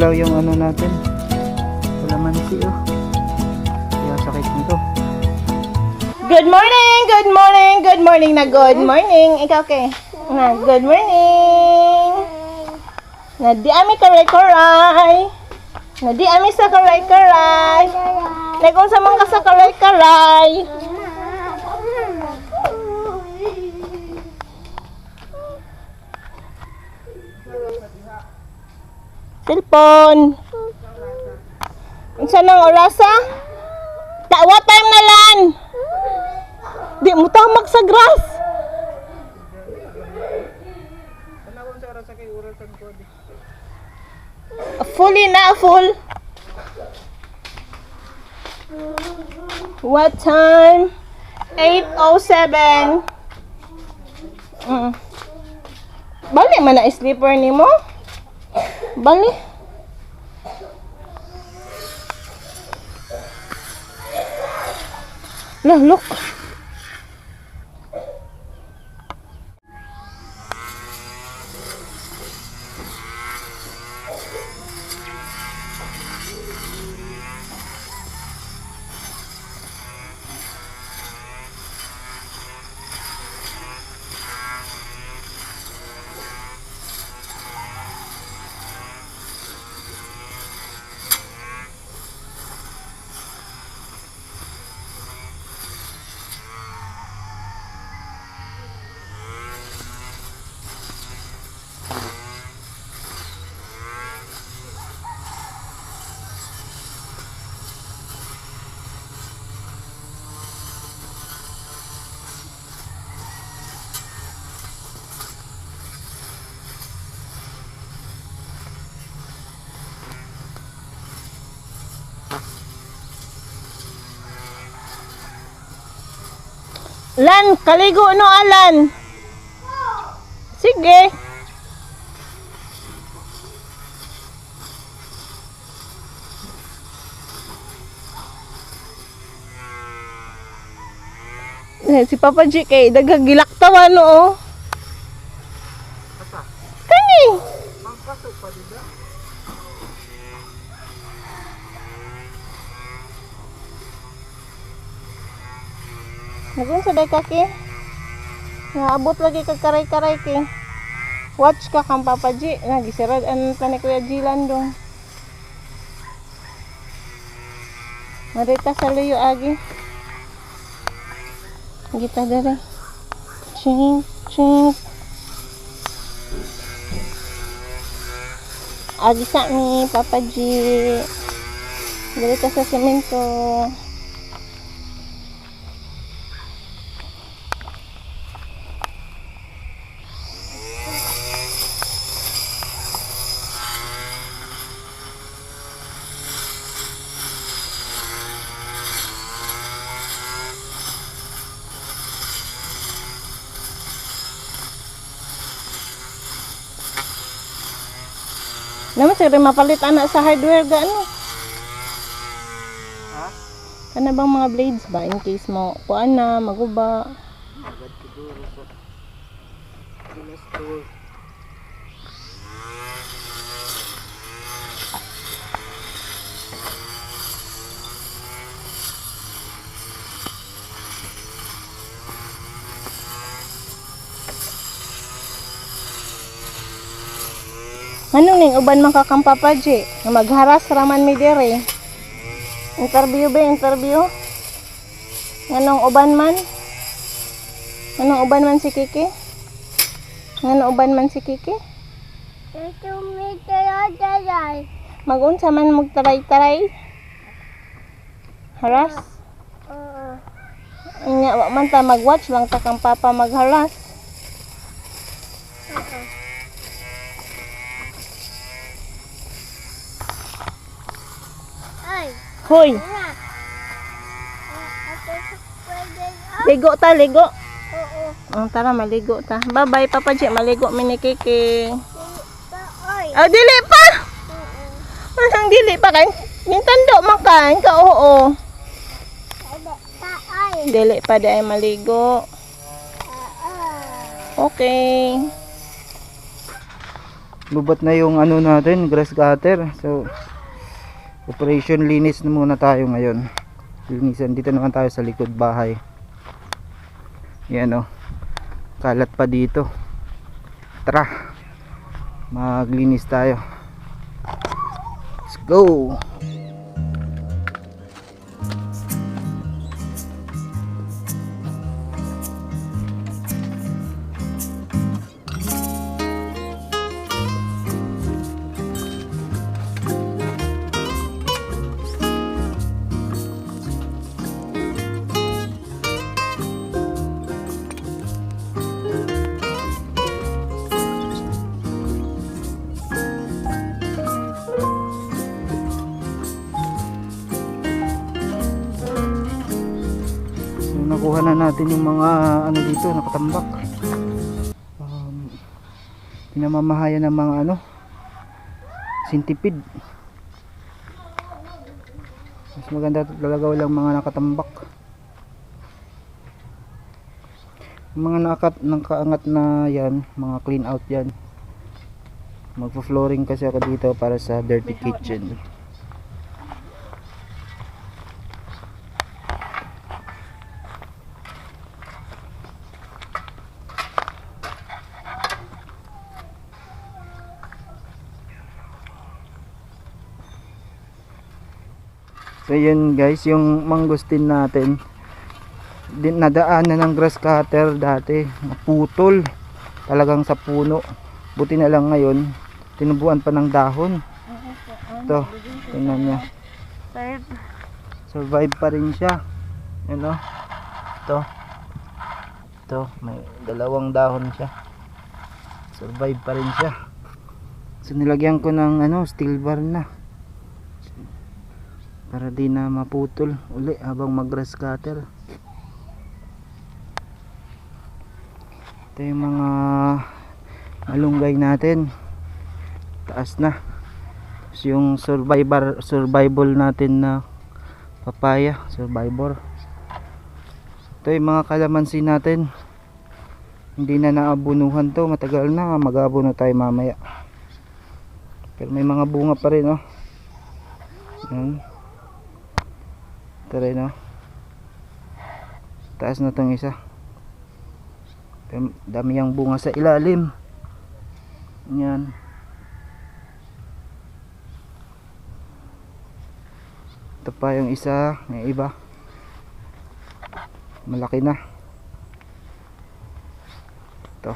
hilaw yung ano natin. Kalamansi oh. Kaya sakit nito. Good morning, good morning, good morning na good morning. Ikaw kay? Na good morning. Na di ami karay-karay. Na di ami sa karay-karay. Nagkung sa mga sa karay-karay. Cellphone. Unsa nang orasa? Ta what time na lan? Di mo tamak sa grass. Fully na, full. What time? 8.07. Mm. Bali man na sleeper ni mo? Bali. Lah, look. Lan, kaligo no Alan. Sige. Eh, si Papa G kay dagagilaktawan no. oh. Sa day kaki. Naabot lagi kag karay-karay ki. Watch ka kang Papa G. Nagisirad an tani Kuya Jilan dong. Marita sa luyo agi. Gita dere. Ching, ching. Agi sa mi, Papa G. Marita sa semento. Naman siguro mapalit anak sa hardware ga ano. Ha? Kana bang mga blades ba in case mo kuan na maguba. Agad siguro ko. Pinastore. Ano ning uban man ka kang Papa J? Nga magharas raman mi dire. Interview ba interview? Nganong uban man? Nganong uban man si Kiki? Nganong uban man si Kiki? Magunsa man mog taray-taray? Haras? Nya wa man ta mag-watch lang ta kang papa magharas. Hoy, ligo ta, ligo. Oh, tara maligo ta. Bye-bye Papa J, maligo mi ni Kiki. Ah, dili pa. Anong dili pa kay? Nintendo man ka, oo. Dili pa di ay maligo. Okay. lubat na yung ano natin, grass cutter. So, operation linis na muna tayo ngayon. Linisan dito naman tayo sa likod bahay. Yan oh. Kalat pa dito. Tara. Maglinis tayo. Let's go. Natin yung mga ano dito, nakatambak. Um, pinamamahayan ng mga ano, sintipid. Mas maganda talaga walang mga nakatambak. Mga nakat, nakaangat na yan, mga clean out yan. Magpo-flooring kasi ako dito para sa dirty kitchen. So yun guys, yung mangustin natin din nadaanan ng grass cutter dati, naputol talagang sa puno. Buti na lang ngayon, tinubuan pa ng dahon. Ito, tingnan niya. Survive pa rin siya. Yan o. Ito. Ito, may dalawang dahon siya. Survive pa rin siya. So nilagyan ko ng ano, steel bar na. Para di na maputol uli habang mag-grass cutter. Ito yung mga malunggay natin. Taas na. Tapos yung survivor, survival natin na papaya, survivor. Ito yung mga kalamansi natin. Hindi na naabunuhan to, matagal na, mag-aabuno tayo mamaya. Pero may mga bunga pa rin, oh. Yan. Oh. Taas na tong isa. Dami yung bunga sa ilalim. Yan. Ito pa yung isa, may iba. Malaki na. Ito.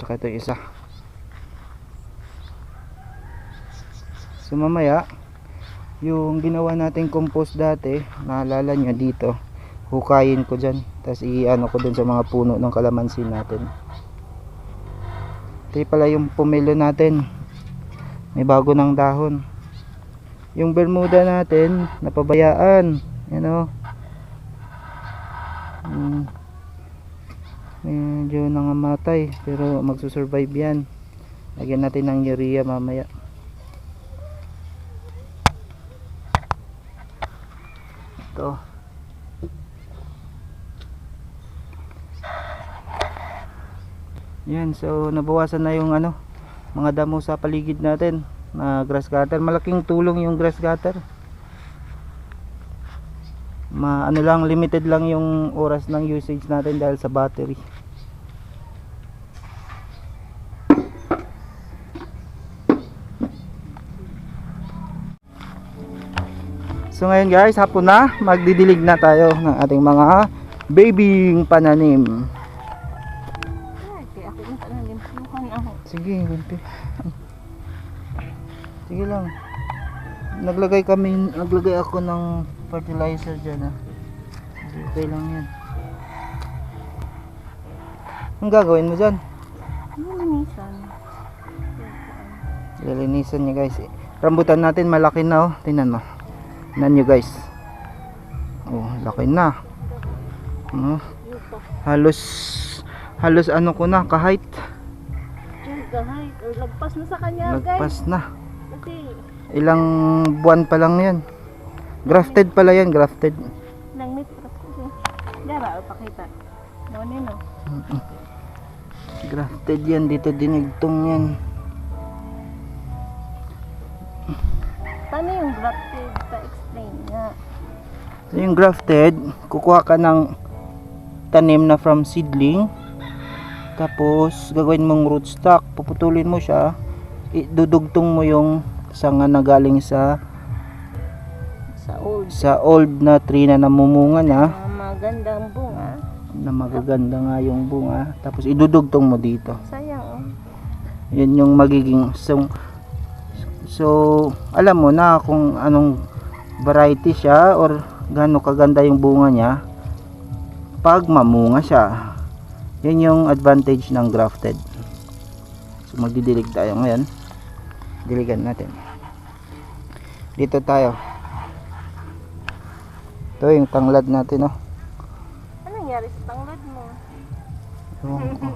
Tsaka ito yung isa. So mamaya, yung ginawa nating compost dati, naalala nyo dito, hukayin ko dyan. Tapos i-ano ko dun sa mga puno ng kalamansi natin. Ito pala yung pumelo natin. May bago ng dahon. Yung bermuda natin, napabayaan. Yan o. Hmm. Medyo nangamatay. Pero magsusurvive yan. Lagyan natin ng urea mamaya. Ito. Yan, so nabawasan na yung ano, mga damo sa paligid natin na grass cutter. Malaking tulong yung grass cutter. Ma ano lang limited lang yung oras ng usage natin dahil sa battery. So ngayon guys, hapon na, magdidilig na tayo ng ating mga babying pananim. Sige, ganti. Sige lang. Naglagay kami, naglagay ako ng fertilizer dyan ah. Okay lang yan. Anong gagawin mo dyan? Nilinisan. Lilinisan niya guys. Rambutan natin malaki na oh. Tingnan mo. Tingnan nyo guys. Oh, laki na. Oh, Lupa. halos halos ano ko na kahit. Or lagpas na sa kanya, guys. nagpas na. Kasi, Ilang buwan pa lang yan. Grafted pala yan, grafted. nang meet kasi. Dara, o pakita. No, no, no. Grafted yan. Dito dinigtong yan. Paano yung grafted? Pa-explain nga. So, yung grafted, kukuha ka ng tanim na from seedling. Tapos, gagawin mong rootstock. Puputulin mo siya. Idudugtong mo yung sanga na galing sa Sa old. sa old na tree na namumunga na Mga magandang bunga. na magaganda nga yung bunga tapos idudugtong mo dito Sayang oh. yun yung magiging so, so alam mo na kung anong variety siya or gaano kaganda yung bunga niya pag mamunga siya yun yung advantage ng grafted so magdidilig tayo ngayon diligan natin dito tayo ito yung tanglad natin oh Ano nangyari sa tanglad mo? Ewan ko.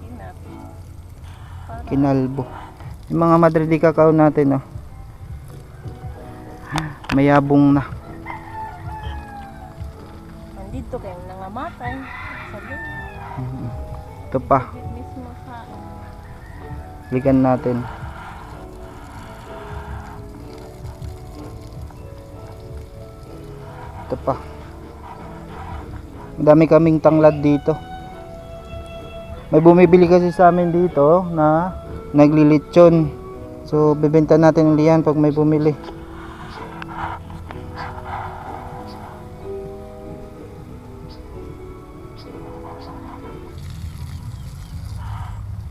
Kinap. kinalbo yung mga madridi kakao natin oh. mayabong na. Nandito kayo nangamatay. Sabi, ito pa. Ligan natin. Ito pa. Dami kaming tanglad dito. May bumibili kasi sa amin dito na naglilitsyon so bebenta natin ulit yan pag may bumili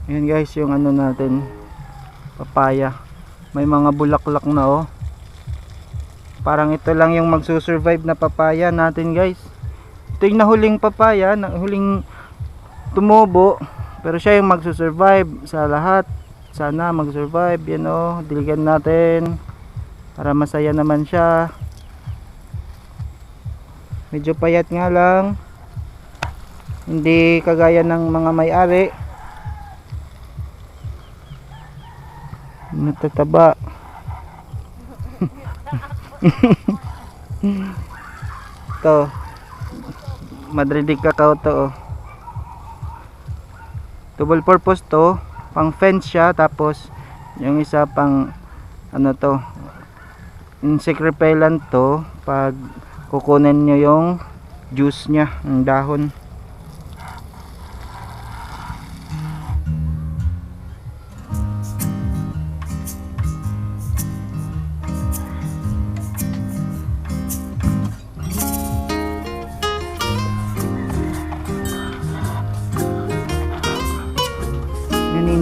Ayan guys, yung ano natin, papaya. May mga bulaklak na oh. Parang ito lang yung magsusurvive na papaya natin guys. Ito yung nahuling papaya, na huling tumubo. Pero siya yung magsusurvive sa lahat. Sana magsurvive, yan oh. Diligan natin. Para masaya naman siya. Medyo payat nga lang. Hindi kagaya ng mga may-ari. natataba to madridig kakao to oh. double purpose to pang fence siya tapos yung isa pang ano to insect repellent to pag kukunin nyo yung juice nya ng dahon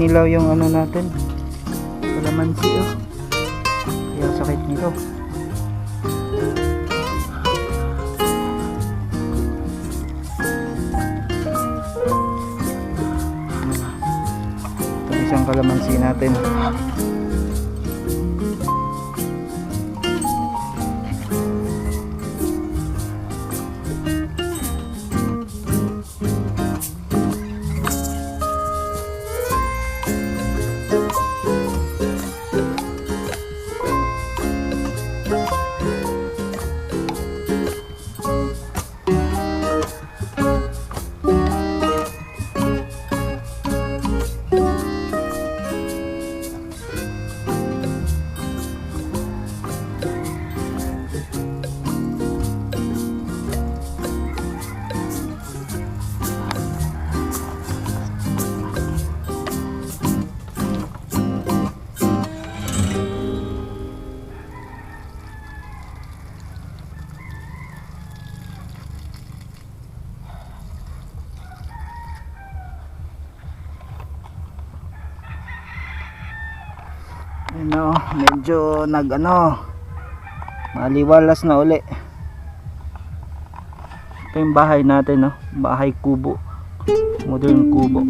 naninilaw yung ano natin. Kalamansi oh. Kaya sakit nito. Itong isang kalamansi natin Yun o, medyo nag ano, maliwalas na uli. Ito yung bahay natin no, bahay kubo. Modern kubo.